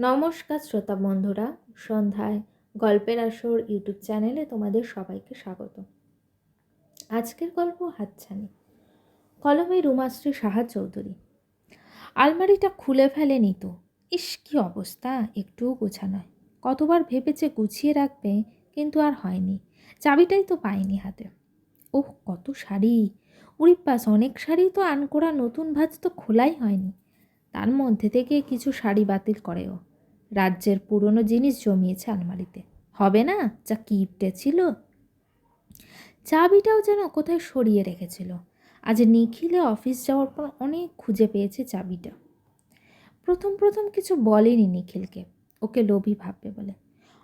নমস্কার শ্রোতা বন্ধুরা, সন্ধ্যায় গল্পের আসর ইউটিউব চ্যানেলে তোমাদের সবাইকে স্বাগত। আজকের গল্প হাতছানি। কলমে রুমাশ্রী সাহা চৌধুরী। আলমারিটা খুলে ফেলে নিত ইস, কি অবস্থা, একটুও গোছা নয়। কতবার ভেবেছে গুছিয়ে রাখবে, কিন্তু আর হয়নি। চাবিটাই তো পাইনি হাতে। ওহ, কত শাড়ি। উড়িপাস অনেক শাড়ি তো আন করা নতুন ভাজ তো খোলাই হয়নি। তার মধ্যে থেকে কিছু শাড়ি বাতিল করেও। রাজ্যের পুরনো জিনিস জমিয়েছে আলমারিতে। হবে না? যা কিপটে ছিল। চাবিটাও যেন কোথায় সরিয়ে রেখেছিল। আজ নিখিলে অফিস যাওয়ার পর অনেক খুঁজে পেয়েছে চাবিটা। প্রথম প্রথম কিছু বলেনি নিখিলকে। ওকে লোভী ভাববে বলে।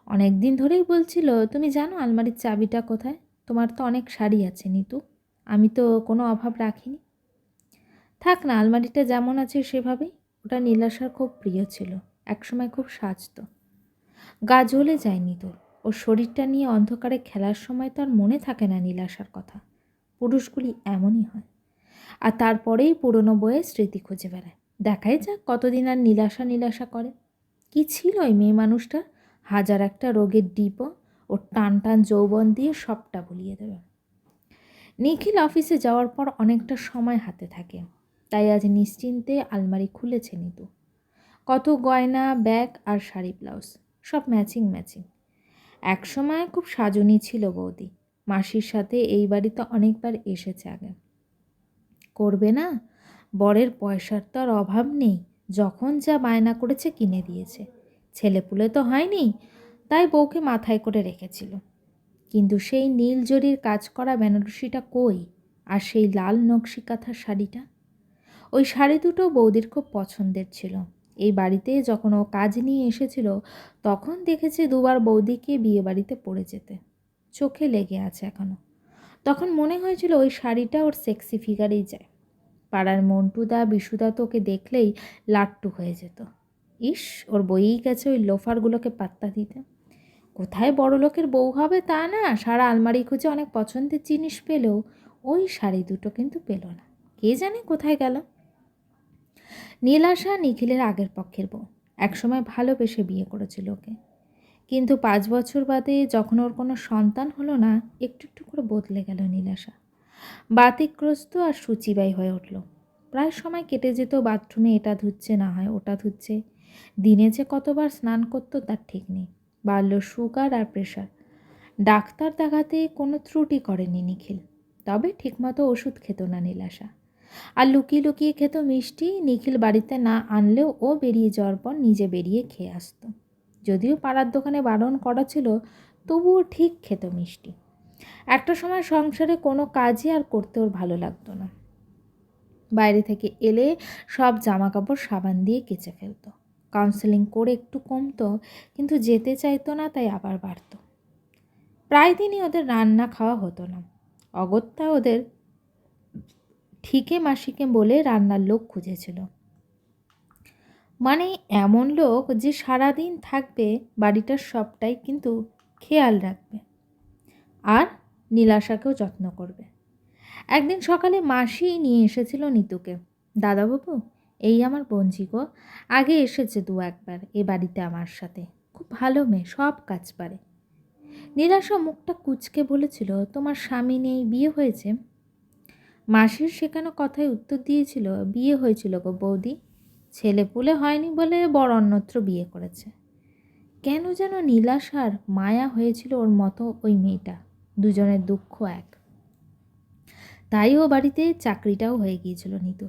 অনেক দিন ধরেই বলছিল, তুমি জানো আলমারির চাবিটা কোথায়? তোমার তো অনেক শাড়ি আছে, নিতু। আমি তো কোনো অভাব রাখিনি। থাক না, আলমারিটা যেমন আছে সেভাবেই। ওটা নীলাশার খুব প্রিয় ছিল। একসময় খুব সাজতো। গা জ্বলে যায়নি তোর ওর শরীরটা নিয়ে অন্ধকারে খেলার সময় তো আর মনে থাকে না নীলাশার কথা। পুরুষগুলি এমনই হয়। আর তারপরেই পুরনো বইয়ে স্মৃতি খুঁজে বেড়ায়। দেখাই যাক কতদিন আর নীলাশা নীলাশা করে। কি ছিল ওই মেয়ে মানুষটা? হাজার একটা রোগের ডিপো ওর টান টান যৌবন দিয়ে সবটা ভুলিয়ে দেবে। নিখিল অফিসে যাওয়ার পর অনেকটা সময় হাতে থাকে। তাই আজ নিশ্চিন্তে আলমারি খুলেছে নিতু। কত গয়না, ব্যাগ আর শাড়ি, ব্লাউজ, সব ম্যাচিং ম্যাচিং একসময় খুব সাজনী ছিল বৌদি। মাসির সাথে এই বাড়িতে অনেকবার এসেছে আগে। করবে না? বরের পয়সার তো আর অভাব নেই। যখন যা বায়না করেছে কিনে দিয়েছে। ছেলেপুলে তো হয়নি, তাই বউকে মাথায় করে রেখেছিল। কিন্তু সেই নীল জরির কাজ করা বেনারসিটা কই? আর সেই লাল নকশি কাঁথার শাড়িটা? ওই শাড়ি দুটো বৌদির খুব পছন্দের ছিল। এই বাড়িতে যখন ও কাজ নিয়ে এসেছিল, তখন দেখেছে দুবার বৌদিকে বিয়ে বাড়িতে পড়ে যেতে। চোখে লেগে আছে এখনও তখন মনে হয়েছিল ওই শাড়িটা ওর সেক্সি ফিগারেই যায়। পাড়ার মন্টুদা, বিশুদা তো ওকে দেখলেই লাট্টু হয়ে যেত। ইস, ওর বইই গেছে ওই লোফারগুলোকে পাত্তা দিতে। কোথায় বড় লোকের বউ হবে তা না, সারা আলমারি খুঁজে অনেক পছন্দের জিনিস পেলেও ওই শাড়ি দুটো কিন্তু পেল না। কে জানে কোথায় গেল? নীলাশা নিখিলের আগের পক্ষের বউ। একসময় ভালোবেসে বিয়ে করেছিল ওকে। কিন্তু পাঁচ বছর বাদে যখন ওর কোনো সন্তান হলো না, একটু একটু করে বদলে গেল নীলাশা। বাতিগ্রস্ত আর সূচিবাই হয়ে উঠল। প্রায় সময় কেটে যেত, বাথরুমে এটা ধুচ্ছে, না হয় ওটা ধুচ্ছে। দিনে যে কতবার স্নান করতো, তার ঠিক নেই। বাড়ল সুগার আর প্রেশার। ডাক্তার দেখাতে কোনো ত্রুটি করেনি নিখিল। তবে ঠিকমতো ওষুধ খেত না নীলাশা। আর লুকিয়ে লুকিয়ে খেত মিষ্টি, নিখিল বাড়িতে না আনলেও ও বেরিয়ে যাওয়ার পর নিজে বেরিয়ে খেয়ে আসতো। যদিও পাড়ার দোকানে বারণ করা ছিল, তবুও ঠিক খেত মিষ্টি। একটা সময় সংসারে কোনো কাজই আর করতে ওর ভালো লাগতো না। বাইরে থেকে এলে সব জামা কাপড় সাবান দিয়ে কেচে ফেলতো। কাউন্সেলিং করে একটু কমতো, কিন্তু যেতে চাইতো না, তাই আবার বাড়তো। প্রায় দিনই ওদের রান্না খাওয়া হতো না। অগত্যা ওদের ঠিকে মাসিকে বলে রান্নার লোক খুঁজেছিল। মানে এমন লোক যে সারাদিন থাকবে, বাড়িটার সবটাই কিন্তু খেয়াল রাখবে। আর নীলাশাকেও যত্ন করবে। একদিন সকালে মাসি নিয়ে এসেছিল নিতুকে। দাদাবাবু, এই আমার বঞ্জি গো, আগে এসেছে দু একবার এ বাড়িতে আমার সাথে। খুব ভালো মেয়ে, সব কাজ পারে। নীলাশা মুখটা কুচকে বলেছিল, তোমার স্বামী নেই, বিয়ে হয়েছে। মাসির শেখানো কথায় উত্তর দিয়েছিল, বিয়ে হয়েছিল গো বৌদি। ছেলে পুলে হয়নি বলে বড় অন্যত্র বিয়ে করেছে। কেন যেন নীলাশার মায়া হয়েছিল ওর মতো ওই মেয়েটা। দুজনের দুঃখ এক। তাই ও বাড়িতে চাকরিটাও হয়ে গিয়েছিল নিতুর।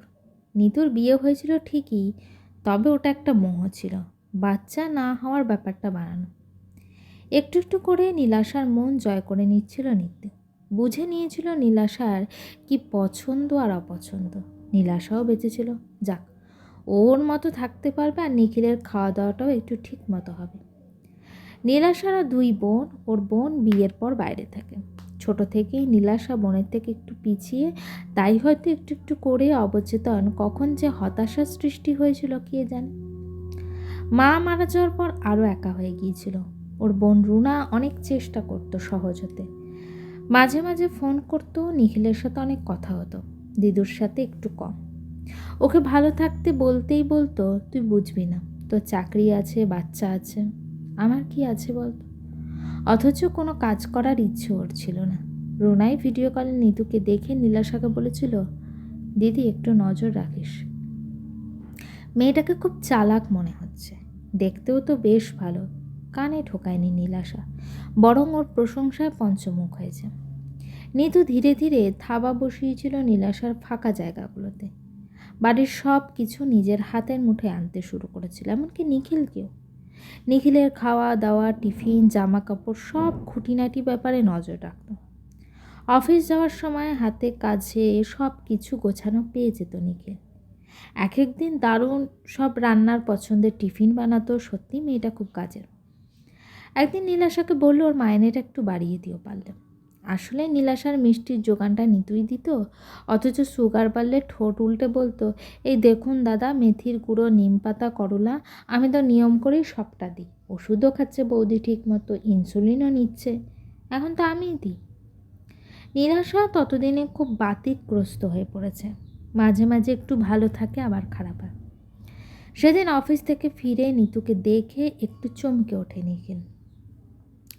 নিতুর বিয়ে হয়েছিল ঠিকই, তবে ওটা একটা মোহ ছিল। বাচ্চা না হওয়ার ব্যাপারটা বানানো। একটু একটু করে নীলাশার মন জয় করে নিচ্ছিল নিত্য। বুঝে নিয়েছিল নীলাশার কি পছন্দ আর অপছন্দ। নীলাশাও বেঁচেছিল যাক, ওর মতো থাকতে পারবে আর নিখিলের খাওয়া দাওয়াটাও একটু ঠিক মতো হবে। নীলাশারা দুই বোন, ওর বোন বিয়ের পর বাইরে থাকে। ছোট থেকেই নীলাশা বোনের থেকে একটু পিছিয়ে, তাই হয়তো একটু একটু করে অবচেতন, কখন যে হতাশার সৃষ্টি হয়েছিল কে জানে। মা মারা যাওয়ার পর আরও একা হয়ে গিয়েছিল। ওর বোন রুনা অনেক চেষ্টা করতো সহজ হতে। মাঝে মাঝে ফোন করতো নিখিলের সাথে অনেক কথা হতো। দিদুর সাথে একটু কম। ওকে ভালো থাকতে বলতেই বলতো, তুই বুঝবি না, তোর চাকরি আছে, বাচ্চা আছে, আমার কি আছে বলতো? অথচ কোনো কাজ করার ইচ্ছে ওর ছিল না। রোনাই ভিডিও কলে নিতুকে দেখে নীলাশাকে বলেছিল, দিদি, একটু নজর রাখিস। মেয়েটাকে খুব চালাক মনে হচ্ছে। দেখতেও তো বেশ ভালো। কানে ঠোকায়নি নীলাশা, বরং ওর প্রশংসায় পঞ্চমুখ হয়েছে। নিতু ধীরে ধীরে থাবা বসিয়েছিল নীলাশার ফাঁকা জায়গাগুলোতে। বাড়ির সব কিছু নিজের হাতের মুঠে আনতে শুরু করেছিল, এমনকি নিখিলকেও। নিখিলের খাওয়া দাওয়া, টিফিন জামা কাপড় সব খুঁটিনাটি ব্যাপারে নজর রাখত। অফিস যাওয়ার সময় হাতে কাছে সব কিছু গোছানো পেয়ে যেত নিখিল। এক একদিন দারুণ সব রান্নার পছন্দের টিফিন বানাতো সত্যি মেয়েটা খুব কাজের। একদিন নীলাশাকে বলল, ওর মাইনেটা একটু বাড়িয়ে দিও পারলে। আসলে নীলাশার মিষ্টির যোগানটা নিতুই দিত, অথচ সুগার বাড়লে ঠোঁট উল্টে বলতো, এই দেখুন দাদা, মেথির গুঁড়ো, নিম পাতা, করলা, আমি তো নিয়ম করেই সবটা দিই। ওষুধও খাচ্ছে বৌদি ঠিক মতো ইনসুলিনও নিচ্ছে। এখন তো আমিই দিই। নিরাশা ততদিনে খুব বাতিকগ্রস্ত হয়ে পড়েছে। মাঝে মাঝে একটু ভালো থাকে, আবার খারাপ হয়। সেদিন অফিস থেকে ফিরে নিতুকে দেখে একটু চমকে ওঠে নিখিল।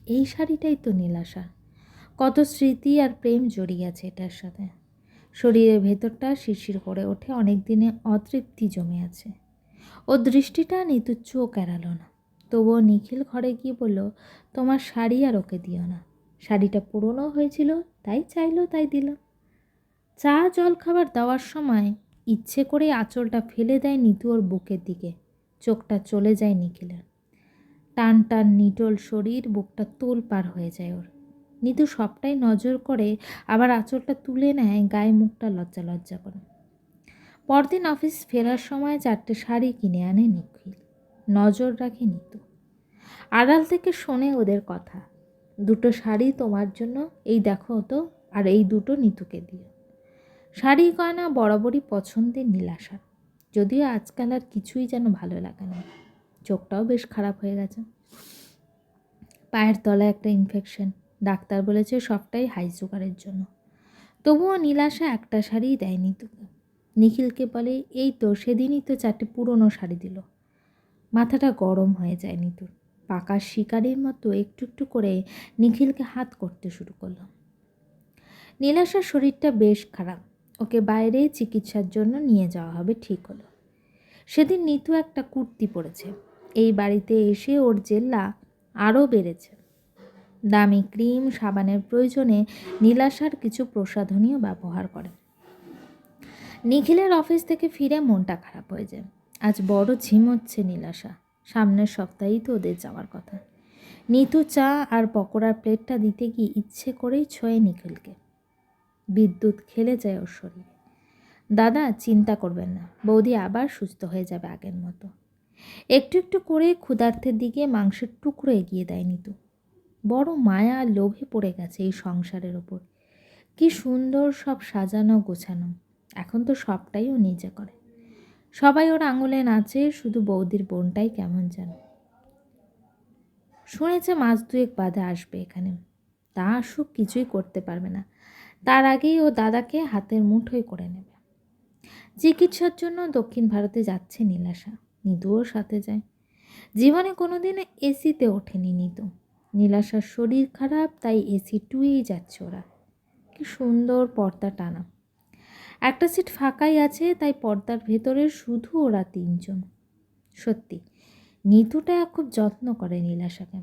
এই শাড়িটাই তো নীলাশা। কত স্মৃতি আর প্রেম জড়িয়ে আছে এটার সাথে। শরীরের ভেতরটা শিরশির করে ওঠে অনেক দিনে অতৃপ্তি জমে আছে। ও দৃষ্টিটা নিতুর চোখ এড়ালো না। তবুও নিখিল ঘরে গিয়ে বলল, তোমার শাড়ি আর ওকে দিও না। শাড়িটা পুরনো হয়েছিল, তাই চাইলো, তাই দিলাম চা জল খাবার দেওয়ার সময় ইচ্ছে করে আঁচলটা ফেলে দেয় নিতু ওর বুকের দিকে। চোখটা চলে যায় নিখিলের। টান টান নিটল শরীর, বুকটা তোল পার হয়ে যায় ওর। নিতু সবটাই নজর করে আবার আঁচলটা তুলে নেয়, গায়ে মুখটা লজ্জা লজ্জা করে। পরদিন অফিস ফেরার সময় চারটে শাড়ি কিনে আনে নিখিল। নজর রাখে নিতু। আড়াল থেকে শোনে ওদের কথা। দুটো শাড়ি তোমার জন্য, এই দেখো তো, আর এই দুটো নিতুকে দিও। শাড়ি গয়না বরাবরই পছন্দের নীলাশার। যদিও আজকাল আর কিছুই যেন ভালো লাগে না। চোখটাও বেশ খারাপ হয়ে গেছে। পায়ের তলায় একটা ইনফেকশন ডাক্তার বলেছে সবটাই হাই সুগারের জন্য। তবুও নীলাশা একটা শাড়িই দেয়নি তোকে। নিখিলকে বলে, এই তো, সেদিনই তো চারটে পুরনো শাড়ি দিল। মাথাটা গরম হয়ে যায় নিতুর পাকা শিকারির মতো একটু একটু করে নিখিলকে হাত করতে শুরু করল। নীলাশার শরীরটা বেশ খারাপ। ওকে বাইরে চিকিৎসার জন্য নিয়ে যাওয়া হবে, ঠিক হলো। সেদিন নিতু একটা কুর্তি পরেছে। এই বাড়িতে এসে ওর জেল্লা আরও বেড়েছে। দামি ক্রিম, সাবানের প্রয়োজনে নীলাশার কিছু প্রসাধনীয় ব্যবহার করে। নিখিলের অফিস থেকে ফিরে মনটা খারাপ হয়ে যায়। আজ বড় ঝিমোচ্ছে নীলাশা। সামনের সপ্তাহেই তো ওদের যাওয়ার কথা। নিতু চা আর পকোড়ার প্লেটটা দিতে গিয়ে ইচ্ছে করেই ছয়ে নিখিলকে। বিদ্যুৎ খেলে যায় ওর শরীরে। দাদা, চিন্তা করবেন না। বৌদি আবার সুস্থ হয়ে যাবে আগের মতো। একটু একটু করে ক্ষুধার্থের দিকে মাংসের টুকরো এগিয়ে দেয় নিতু। বড় মায়া লোভে পড়ে গেছে এই সংসারের ওপর। কি সুন্দর সব সাজানো গোছানো। এখন তো সবটাই ও নিজে করে। সবাই ওর আঙুলে নাচে, শুধু বৌদির বোনটাই কেমন যেন। শুনেছে মাস দুয়েক বাদে আসবে এখানে। তা আসুক, কিছুই করতে পারবে না। তার আগেই ও দাদাকে হাতের মুঠোয় করে নেবে। চিকিৎসার জন্য দক্ষিণ ভারতে যাচ্ছে নীলাশা। নিতুও সাথে যায়। জীবনে কোনোদিন এসিতে ওঠেনি নিতু। নীলাশার শরীর খারাপ, তাই এসি টুয়েই যাচ্ছে ওরা। কি সুন্দর পর্দা টানা। একটা সিট ফাঁকাই আছে, তাই পর্দার ভেতরে শুধু ওরা তিনজন। সত্যি, নিতুটা খুব যত্ন করে নীলাশাকে।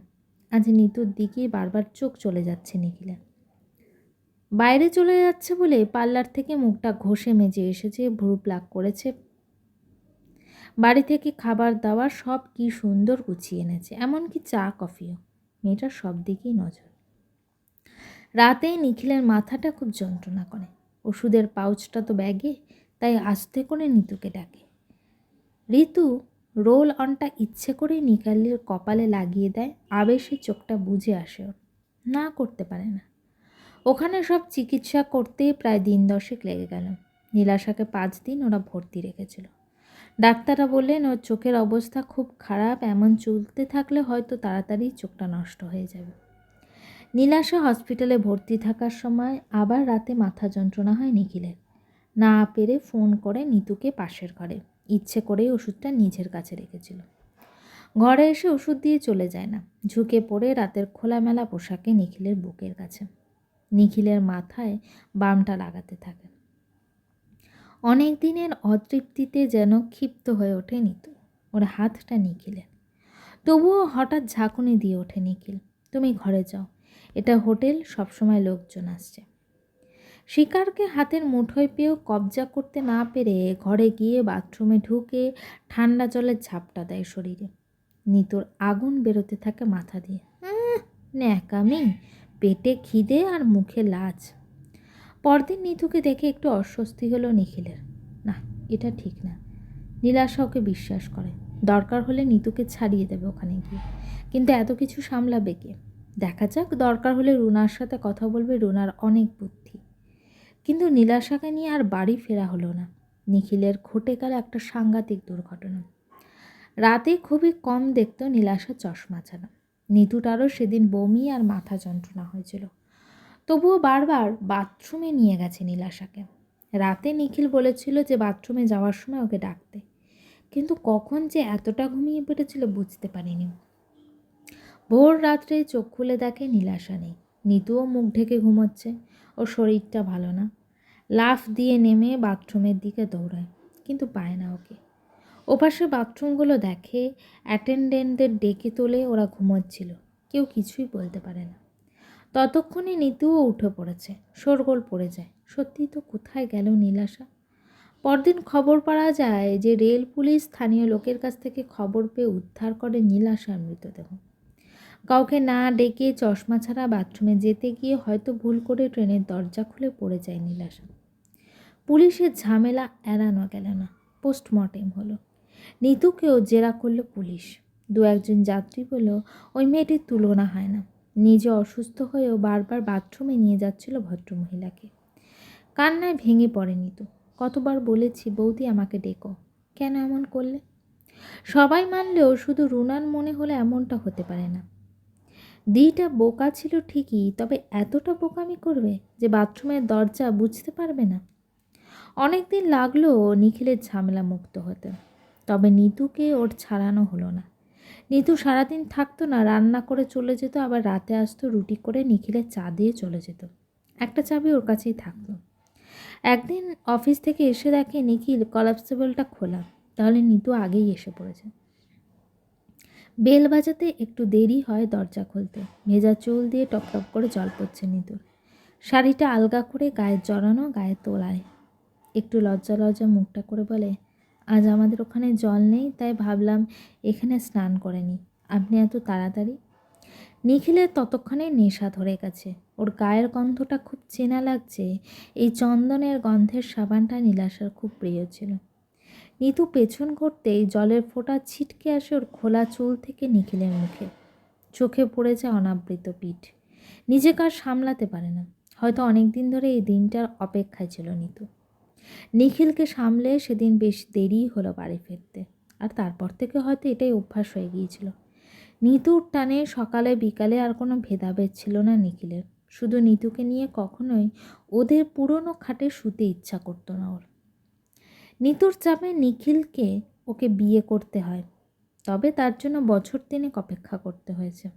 আজ নিতুর দিকে বারবার চোখ চলে যাচ্ছে নিখিলের। বাইরে চলে যাচ্ছে বলে পার্লার থেকে মুখটা ঘষে মেজে এসেছে, ভ্রু প্লাক করেছে। বাড়ি থেকে খাবার দাবার সব কি সুন্দর গুছিয়ে এনেছে, এমনকি চা, কফিও। মেয়েটার সব দিকেই নজর। রাতে নিখিলের মাথাটা খুব যন্ত্রণা করে। ওষুধের পাউচটা তো ব্যাগে, তাই আস্তে করে নিতুকে ডাকে। ঋতু, রোল অনটা ইচ্ছে করে নিকালের কপালে লাগিয়ে দেয়, আবেশে চোখটা বুঝে আসে ওর। না করতে পারে না। ওখানে সব চিকিৎসা করতেই প্রায় দিন দশেক লেগে গেল। নীলাশাকে পাঁচ দিন ওরা ভর্তি রেখেছিল। ডাক্তাররা বললেন, ওর চোখের অবস্থা খুব খারাপ, এমন চলতে থাকলে হয়তো তাড়াতাড়ি চোখটা নষ্ট হয়ে যাবে। নীলাশা হসপিটালে ভর্তি থাকার সময় আবার রাতে মাথা যন্ত্রণা হয় নিখিলের। না পেরে ফোন করে নিতুকে পাশের ঘরে। ইচ্ছে করেই ওষুধটা নিজের কাছে রেখেছিল। ঘরে এসে ওষুধ দিয়ে চলে যায় না। ঝুঁকে পড়ে রাতের খোলামেলা পোশাকে নিখিলের বুকের কাছে। নিখিলের মাথায় বামটা লাগাতে থাকে। অনেক দিনের অতৃপ্তিতে যেন ক্ষিপ্ত হয়ে ওঠে নিতু। ওর হাতটা নিখিলের। তবুও হঠাৎ ঝাঁকুনি দিয়ে ওঠে নিখিল, তুমি ঘরে যাও। এটা হোটেল, সবসময় লোকজন আসছে। শিকারকে হাতের মুঠোয় পেয়েও কবজা করতে না পেরে ঘরে গিয়ে বাথরুমে ঢুকে ঠান্ডা জলের ঝাপটা দেয় শরীরে। নিতুর আগুন বেরোতে থাকে মাথা দিয়ে। ন্যাকামি, পেটে খিদে আর মুখে লাজ। পরদিন নিতুকে দেখে একটু অস্বস্তি হলো নিখিলের। না, এটা ঠিক না। নীলাশা ওকে বিশ্বাস করে। দরকার হলে নিতুকে ছাড়িয়ে দেবে ওখানে গিয়ে। কিন্তু এত কিছু সামলাবে কে? দেখা যাক, দরকার হলে রুনার সাথে কথা বলবে রুনার অনেক বুদ্ধি। কিন্তু নীলাশাকে নিয়ে আর বাড়ি ফেরা হলো না। নিখিলের ঘটে গেল একটা সাংঘাতিক দুর্ঘটনা। রাতে খুবই কম দেখত নীলাশা চশমা ছাড়া। নিতুটারও সেদিন বমি আর মাথা যন্ত্রণা হয়েছিল। তবুও বারবার বাথরুমে নিয়ে গেছে নীলাশাকে। রাতে নিখিল বলেছিল যে বাথরুমে যাওয়ার সময় ওকে ডাকতে। কিন্তু কখন যে এতটা ঘুমিয়ে পড়েছিল বুঝতে পারিনি। ভোর রাত্রে চোখ খুলে দেখে নীলাশা নেই। নিতুও মুখ ঢেকে ঘুমোচ্ছে। ওর শরীরটা ভালো না। লাফ দিয়ে নেমে বাথরুমের দিকে দৌড়ায়, কিন্তু পায় না ওকে। ওপাশে বাথরুমগুলো দেখে অ্যাটেন্ডেন্টদের ডেকে তোলে ওরা ঘুমোচ্ছিল। কেউ কিছুই বলতে পারে না। ততক্ষণে নিতুও উঠে পড়েছে, শোরগোল পড়ে যায়। সত্যি তো কোথায় গেল নীলাশা? পরদিন খবর পাওয়া যায় যে রেল পুলিশ স্থানীয় লোকের কাছ থেকে খবর পেয়ে উদ্ধার করে নীলাশার মৃতদেহ। কাউকে না ডেকে চশমা ছাড়া বাথরুমে যেতে গিয়ে হয়তো ভুল করে ট্রেনের দরজা খুলে পড়ে যায় নীলাশা। পুলিশের ঝামেলা এড়ানো গেল না, পোস্টমর্টেম হলো। নিতুকেও জেরা করল পুলিশ। দু একজন যাত্রী বলল, ওই মেয়েটির তুলনা হয় না। নিজে অসুস্থ হয়েও বারবার বাথরুমে নিয়ে যাচ্ছিল ভদ্রমহিলাকে। কান্নায় ভেঙে পড়ে নিতু। কতবার বলেছি, বৌদি, আমাকে ডেকো। কেন এমন করলে? সবাই মানলেও শুধু রুনার মনে হলে এমনটা হতে পারে না। দিটা বোকা ছিল ঠিকই, তবে এতটা বোকামি করবে যে বাথরুমের দরজা বুঝতে পারবে না। অনেক দিন লাগল নিখিলের ঝামেলা মুক্ত হতে, তবে নিতুকে ওর ছাড়ানো হলো না। নিতু সারাদিন থাকতো না, রান্না করে চলে যেত, আবার রাতে আসতো রুটি করে নিখিলের চা দিয়ে চলে যেত। একটা চাবি ওর কাছেই থাকতো একদিন অফিস থেকে এসে দেখে নিখিল কলাপসেবলটা খোলা। তাহলে নিতু আগেই এসে পড়েছে। বেল বাজাতে একটু দেরি হয় দরজা খুলতে। ভেজা চুল দিয়ে টপ টপ করে জল পড়ছে নিতুর। শাড়িটা আলগা করে গায়ে জড়ানো, গায়ে তোলায়। একটু লজ্জা লজ্জা মুখটা করে বলে আজ আমাদের ওখানে জল নেই, তাই ভাবলাম এখানে স্নান করে নিই। আপনি এত তাড়াতাড়ি? নিখিলের ততক্ষণে নেশা ধরে গেছে। ওর গায়ের গন্ধটা খুব চেনা লাগছে। এই চন্দনের গন্ধের সাবানটা নীলাশার খুব প্রিয় ছিল। নিতু পেছন করতেই জলের ফোঁটা ছিটকে আসে ওর খোলা চুল থেকে নিখিলের মুখে। চোখে পড়ে যায় অনাবৃত পিঠ। নিজেকে আর সামলাতে পারে না। হয়তো অনেক দিন ধরে এই দিনটার অপেক্ষায় ছিল নিতু। নিখিলকে সামলে সেদিন বেশ দেরি হলো বাড়ি ফিরতে। আর তারপর থেকে হয়তো এটাই অভ্যাস হয়ে গিয়েছিল। নিতুর টানে সকালে বিকালে আর কোনো ভেদাভেদ ছিল না নিখিলের। শুধু নিতুকে নিয়ে কখনোই ওদের পুরনো খাটে শুতে ইচ্ছা করতো না ওর। নিতুর চাপে নিখিলকে ওকে বিয়ে করতে হয়। তবে তার জন্য বছর তিনেক অপেক্ষা করতে হয়েছে।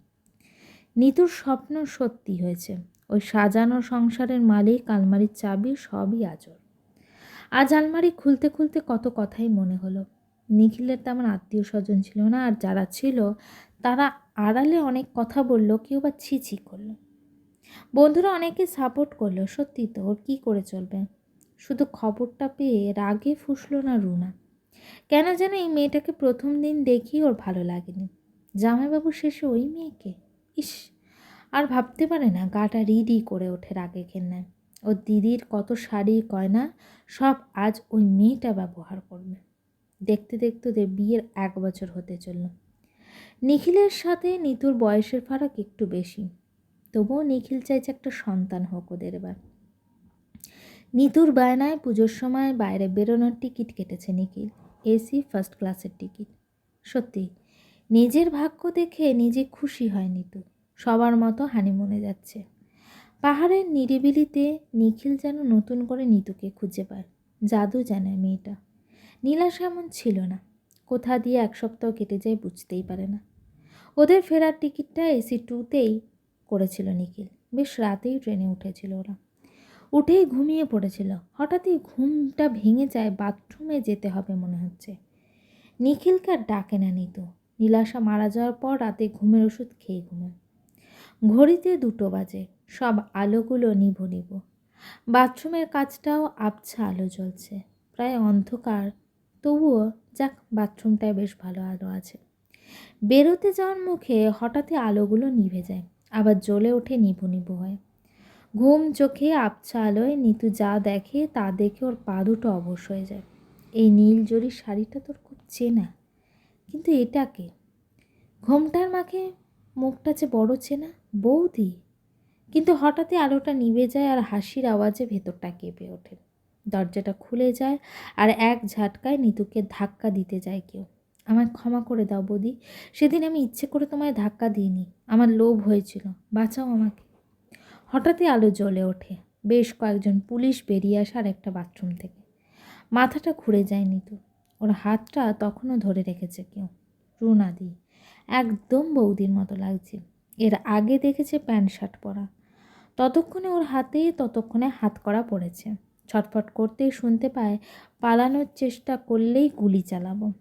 নিতুর স্বপ্ন সত্যি হয়েছে। ওই সাজানো সংসারের মালিক, আলমারির চাবি সবই আজর আজ আলমারি খুলতে খুলতে কত কথাই মনে হলো। নিখিলের তেমন আত্মীয় স্বজন ছিল না আর যারা ছিল, তারা আড়ালে অনেক কথা বলল, কেউ বা ছি করল। বন্ধুরা অনেকে সাপোর্ট করল, সত্যি তো, ওর কী করে চলবে? শুধু খবরটা পেয়ে রাগে ফুসলো না রুনা। কেন যেন এই মেয়েটাকে প্রথম দিন দেখি ওর ভালো লাগেনি। জামাইবাবু শেষে ওই মেয়েকে? ইস, আর ভাবতে পারে না, গাটা রিডি করে ওঠে রাগে ঘেন্নায় ওর দিদির কত শাড়ি গয়না, সব আজ ওই মেয়েটা ব্যবহার করবে। দেখতে দেখতে ওদের বিয়ের এক বছর হতে চলল। নিখিলের সাথে নিতুর বয়সের ফারাক একটু বেশি। তবুও নিখিল চাইছে একটা সন্তান হোক ওদের এবার। নিতুর বায়নায় পুজোর সময় বাইরে বেরোনোর টিকিট কেটেছে নিখিল। এসি ফার্স্ট ক্লাসের টিকিট। সত্যি, নিজের ভাগ্য দেখে নিজে খুশি হয় নিতু। সবার মতো হানিমুনে যাচ্ছে। পাহাড়ের নিরিবিলিতে নিখিল যেন নতুন করে নিতুকে খুঁজে পায়। জাদু জানে মেয়েটা। নীলাশ এমন ছিল না। কোথা দিয়ে এক সপ্তাহ কেটে যায় বুঝতেই পারে না। ওদের ফেরার টিকিটটা এসি টুতেই করেছিল নিখিল। বেশ রাতেই ট্রেনে উঠেছিল ওরা। উঠেই ঘুমিয়ে পড়েছিল। হঠাৎই ঘুমটা ভেঙে যায়, বাথরুমে যেতে হবে মনে হচ্ছে। নিখিলকে আর ডাকে না নিত। নীলাশা মারা যাওয়ার পর রাতে ঘুমের ওষুধ খেয়ে ঘুমায়। ঘড়িতে দুটো বাজে। সব আলোগুলো নিভো নিভো। বাথরুমের কাজটাও আবছা আলো জ্বলছে। প্রায় অন্ধকার। তবুও যাক, বাথরুমটায় বেশ ভালো আলো আছে। বেরোতে যাওয়ার মুখে হঠাৎই আলোগুলো নিভে যায়। আবার জ্বলে ওঠে নিভু নিভু হয়। ঘুম, চোখে আবছা আলোয় নিতু যা দেখে তা দেখে ওর পা দুটো অবশ হয়ে যায়। এই নীল জরির শাড়িটা তোর খুব চেনা। কিন্তু এটাকে ঘোমটার মাকে মুখটা যে বড় চেনা? বৌদি? কিন্তু হঠাৎই আলোটা নিভে যায় আর হাসির আওয়াজে ভেতরটা কেঁপে ওঠে। দরজাটা খুলে যায় আর এক ঝাটকায় নিতুকে ধাক্কা দিতে যায় কেউ। আমায় ক্ষমা করে দাও বৌদি, সেদিন আমি ইচ্ছে করে তোমায় ধাক্কা দিইনি, আমার লোভ হয়েছিল, বাঁচাও আমাকে। হঠাৎই আলো জ্বলে ওঠে, বেশ কয়েকজন পুলিশ বেরিয়ে আসে আর একটা বাথরুম থেকে। মাথাটা ঘুরে যায় নিতু, ওর হাতটা তখনও ধরে রেখেছে কেউ। রুনাদি একদম বৌদির মতো লাগছে। এর আগে দেখেছে প্যান্ট শার্ট পরা। ততক্ষণে ওর হাতে, ততক্ষণে হাত করা পড়েছে। ছটফট করতেই শুনতে পায়, পালানোর চেষ্টা করলেই গুলি চালাবো।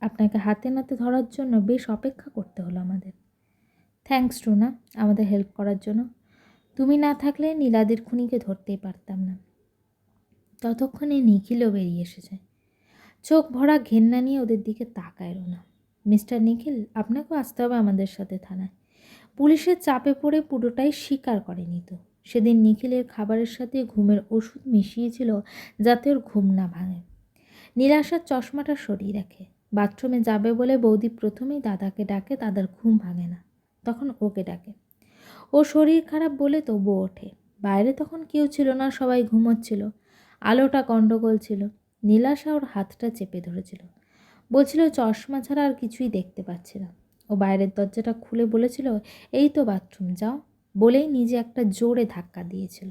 আপনাকে হাতে নাতে ধরার জন্য বেশ অপেক্ষা করতে হলো আমাদের। থ্যাঙ্কস, রুনা, আমাদের হেল্প করার জন্য। তুমি না থাকলে নীলাদের খুনিকে ধরতেই পারতাম না। ততক্ষণে নিখিলও বেরিয়ে এসেছে। চোখ ভরা ঘেন্না নিয়ে ওদের দিকে তাকায় রোনা। মিস্টার নিখিল, আপনাকেও আসতে হবে আমাদের সাথে থানায়। পুলিশের চাপে পড়ে পুরোটাই স্বীকার করেনি তো সেদিন নিখিলের খাবারের সাথে ঘুমের ওষুধ মিশিয়েছিল যাতে ওর ঘুম না ভাঙে। নিরাশার চশমাটা সরিয়ে রাখে। বাথরুমে যাবে বলে বৌদি প্রথমেই দাদাকে ডাকে, দাদার ঘুম ভাঙে না। তখন ওকে ডাকে। ও শরীর খারাপ বলে তবু ওঠে। বাইরে তখন কেউ ছিল না, সবাই ঘুমোচ্ছিল। আলোটা গণ্ডগোল ছিল। নীলাশা ওর হাতটা চেপে ধরেছিল। বলছিল, চশমা ছাড়া আর কিছুই দেখতে পাচ্ছি না। ও বাইরের দরজাটা খুলে বলেছিল, এই তো বাথরুম, যাও। বলেই নিজে একটা জোরে ধাক্কা দিয়েছিল।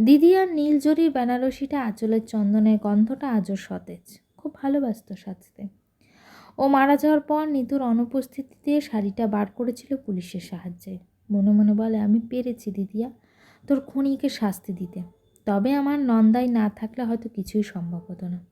দিদি আর নীলজরির বেনারসিটা আঁচলের চন্দনের গন্ধটা আজও সতেজ। খুব ভালোবাসত সাজতে। ও মারা যাওয়ার পর নিতুর অনুপস্থিতিতে শাড়িটা বার করেছিল পুলিশের সাহায্যে। মনে মনে বলে, আমি পেরেছি দিদিয়া, তোর খুনিকে শাস্তি দিতে। তবে আমার নন্দাই না থাকলে হয়তো কিছুই সম্ভব হতো না।